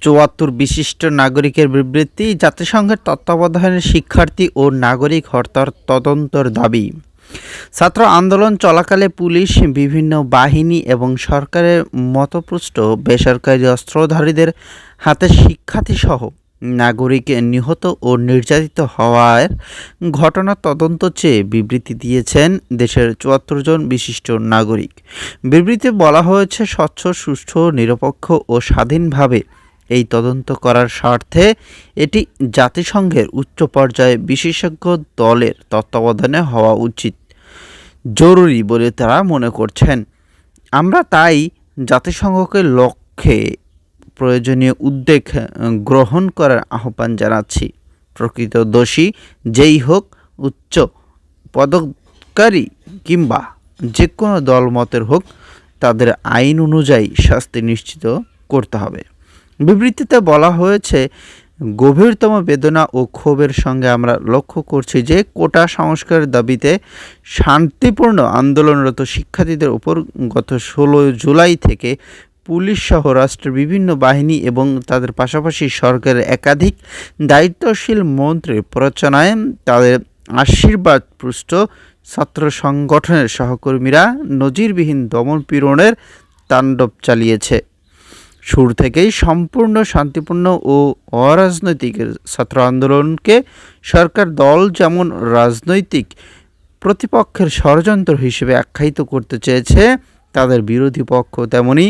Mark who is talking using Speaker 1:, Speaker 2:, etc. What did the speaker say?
Speaker 1: চুয়াত্তর বিশিষ্ট নাগরিকের বিবৃতি, জাতিসংঘের তত্ত্বাবধানে শিক্ষার্থী ও নাগরিক হত্যার তদন্তর দাবি। ছাত্র আন্দোলন চলাকালে পুলিশ বিভিন্ন বাহিনী এবং সরকারের মতপুষ্ট বেসরকারি অস্ত্রধারীদের হাতে শিক্ষার্থীসহ নাগরিক নিহত ও নির্যাতিত হওয়ার ঘটনা তদন্ত চেয়ে বিবৃতি দিয়েছেন দেশের চুয়াত্তর জন বিশিষ্ট নাগরিক। বিবৃতিতে বলা হয়েছে, স্বচ্ছ, সুষ্ঠু, নিরপেক্ষ ও স্বাধীনভাবে এই তদন্ত করার স্বার্থে এটি জাতিসংঘের উচ্চ পর্যায়ে বিশেষজ্ঞ দলের তত্ত্বাবধানে হওয়া উচিত। জরুরি বলে তারা মনে করছেন। আমরা তাই জাতিসংঘকে লক্ষ্যে প্রয়োজনীয় উদ্যোগ আহ, গ্রহণ করার আহ্বান জানাচ্ছি। প্রকৃত দোষী যেই হোক উচ্চ পদকারী কিংবা যে কোনো দলমতের হোক তাদের আইন অনুযায়ী শাস্তি নিশ্চিত করতে হবে। বিবৃতিতে বলা হয়েছে, গভীরতম বেদনা ও ক্ষোভের সঙ্গে আমরা লক্ষ্য করছি যে কোটা সংস্কারের দাবিতে শান্তিপূর্ণ আন্দোলনরত শিক্ষার্থীদের উপর গত ষোলো জুলাই থেকে পুলিশ সহ রাষ্ট্রের বিভিন্ন বাহিনী এবং তাদের পাশাপাশি সরকারের একাধিক দায়িত্বশীল মন্ত্রীর প্ররোচনায় তাদের আশীর্বাদ পুষ্ট ছাত্র সংগঠনের সহকর্মীরা নজিরবিহীন দমন পীড়নের তাণ্ডব চালিয়েছে। শুরু থেকেই সম্পূর্ণ শান্তিপূর্ণ ও অরাজনৈতিক ছাত্র আন্দোলনকে সরকার দল যেমন রাজনৈতিক প্রতিপক্ষের ষড়যন্ত্র হিসেবে আখ্যায়িত করতে চেয়েছে, তাদের বিরোধী পক্ষ তেমনি